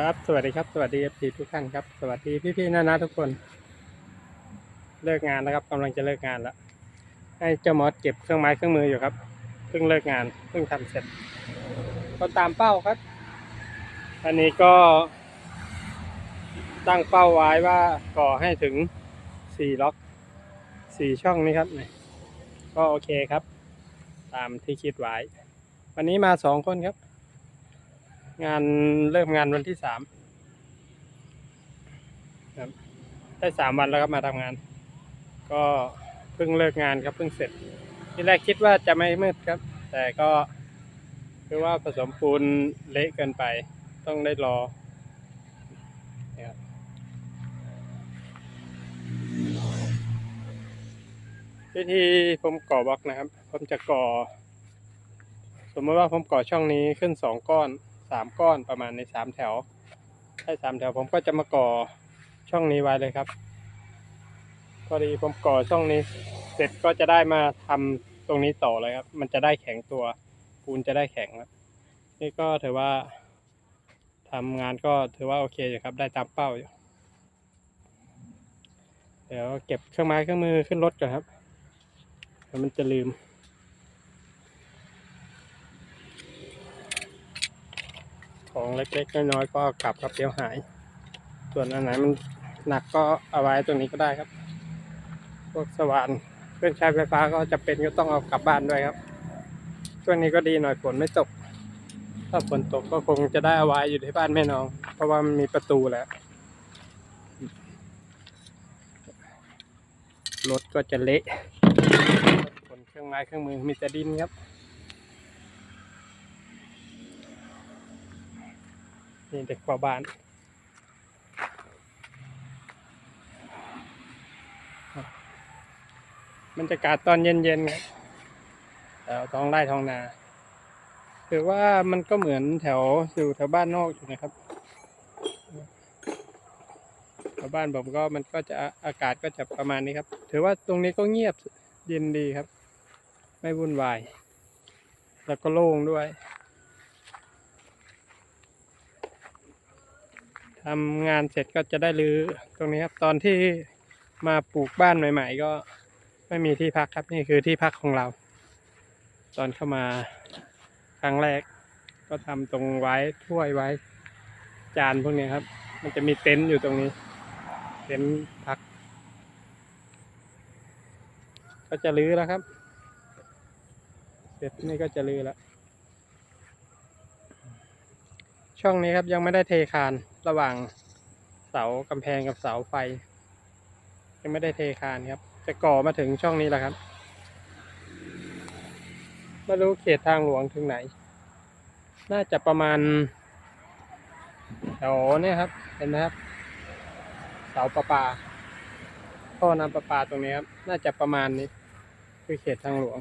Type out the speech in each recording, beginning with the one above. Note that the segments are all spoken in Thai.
ครับ สวัสดีครับ สวัสดีเอฟซีทุกท่านครับ สวัสดีพี่ๆน้านาทุกคน เลิกงานแล้วครับกำลังจะเลิกงานแล้วให้เจ้ามอสเก็บเครื่องไม้เครื่องมืออยู่ครับ เพิ่งเลิกงาน เพิ่งทำเสร็จก็ตามเป้าครับ อันนี้ก็ ตั้งเป้าไว้ว่าก่อให้ถึงสี่ล็อกสี่ช่องนี้ครับนี่ก็โอเคครับ ตามที่คิดไว้ วันนี้มาสองคนครับ งานเริ่มงานวันที่สามครับได้สามวันแล้วครับมาทำงาน ก็เพิ่งเลิกงานครับเพิ่งเสร็จที่แรกคิดว่าจะไม่มืดครับ แต่ก็คือว่าผสมปูนเละเกินไป ต้องได้รอเนี่ยครับวิธีผมก่อบล็อกนะครับ ผมจะก่อ สมมติว่าผมก่อช่องนี้ขึ้นสองก้อน สามก้อนประมาณในสามแถวให้สามแถวผมก็จะมาก่อช่องนี้ไว้เลยครับพอดีผมก่อช่องนี้ เสร็จก็จะได้มาทำตรงนี้ต่อเลยครับ มันจะได้แข็งตัวปูนจะได้แข็งครับนี่ก็ถือว่าทำงานก็ถือว่าโอเคอยู่ครับ ได้ตามเป้าอยู่เดี๋ยวเก็บเครื่องไม้เครื่องมือขึ้นรถก่อนครับเดี๋ยวมันจะลืม ของเล็กๆน้อยๆก็กลับครับเดี๋ยวหาย ส่วนอันไหนมันหนักก็เอาไว้ตรงนี้ก็ได้ครับ พวกสว่านเครื่องใช้ไฟฟ้าก็จะเป็นก็ต้องเอากลับบ้านด้วยครับช่วงนี้ก็ดีหน่อยฝนไม่ตก ถ้าฝนตกก็คงจะได้เอาไว้อยู่ที่บ้านแม่น้อง เพราะว่ามันมีประตูแล้วรถก็จะเละขนเครื่องไม้เครื่องมือมีแต่ดินครับ นี่เด็กกว่าบ้านบรรยากาศตอนเย็นๆครับแถวท้องไร่ท้องนาถือว่ามันก็เหมือนแถวอยู่แถวบ้านนอกอยู่นะครับแถวบ้านผมก็มันก็จะอากาศก็จะประมาณนี้ครับ ถือว่าตรงนี้ก็เงียบเย็นดีครับ ไม่วุ่นวาย แล้วก็โล่งด้วย ทำงานเสร็จก็จะได้รื้อตรงนี้ครับ ตอนที่มาปลูกบ้านใหม่ ๆ ก็ไม่มีที่พักครับนี่คือที่พักของเรา ตอนเข้ามาครั้งแรก ก็ทำตรงไว้ถ้วยไว้ จานพวกนี้ครับ มันจะมีเต็นท์อยู่ตรงนี้ เต็นท์พัก ก็จะรื้อแล้วครับ เสร็จนี่ก็จะรื้อแล้วช่องนี้ครับยังไม่ได้เทคาน ระหว่างเสากำแพงกับเสาไฟ ยังไม่ได้เทคานครับ จะก่อมาถึงช่องนี้แล้วครับไม่รู้เขตทางหลวงถึงไหน น่าจะประมาณแถวเนี่ยครับ เห็นไหมครับ เสาประปาท่อน้ำประปาตรงนี้ครับ น่าจะประมาณนี้ คือเขตทางหลวง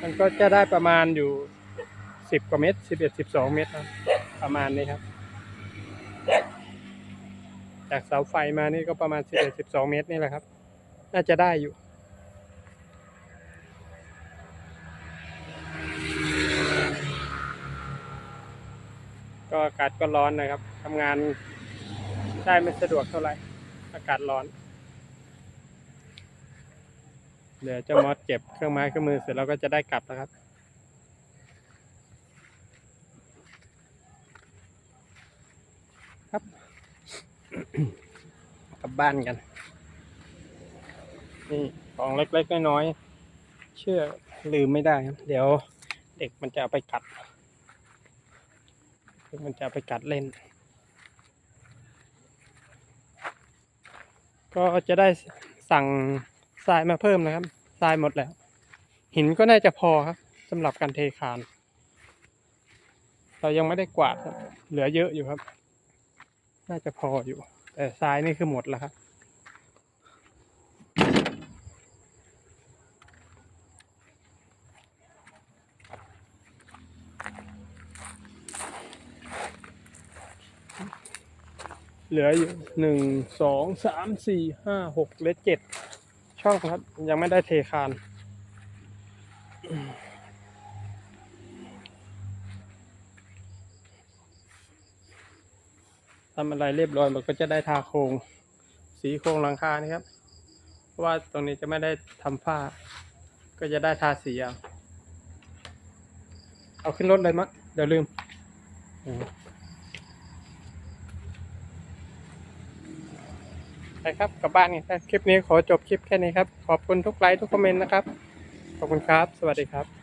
มันก็จะได้ประมาณอยู่สิบกว่าเมตรสิบเอ็ดสิบสองเมตรครับ ประมาณนี้ครับ จากเสาไฟมานี่ก็ประมาณสิบเอ็ดสิบสองเมตรนี่แหละครับ น่าจะได้อยู่ก็อากาศก็ร้อนนะครับทำงานได้ไม่สะดวกเท่าไหร่ อากาศร้อน เดี๋ยวเจะมอดเก็บเครื่องไม้เครื่องมือเสร็จแล้วก็จะได้กลับแล้วครับ ครับ กลับบ้านกัน นี่ของเล็กๆน้อยๆเชื่อลืมไม่ได้ครับ เดี๋ยวเด็กมันจะเอาไปกัดมันจะไปกัดเล่น ก็จะได้สั่งทรายมาเพิ่มนะครับทรายหมดแล้ว หินก็น่าจะพอครับสำหรับการเทคาน เรายังไม่ได้กวาดครับ เหลือเยอะอยู่ครับ น่าจะพออยู่ แต่ทรายนี่คือหมดแล้วครับเหลืออยู่หนึ่งสองสามสี่ห้าหกและเจ็ดช่องครับ ยังไม่ได้เทคานน ทำอะไรเรียบร้อยมันก็จะได้ทาโครงสีโครงหลังคานี่ครับ เพราะว่าตรงนี้จะไม่ได้ทำฝ้า ก็จะได้ทาสีเอาเอาขึ้นรถเลยมะเดี๋ยวลืมไปครับกลับบ้านกันคลิปนี้ขอจบคลิปแค่นี้ครับ ขอบคุณทุกไลค์ทุกคอมเมนต์นะครับ ขอบคุณครับ สวัสดีครับ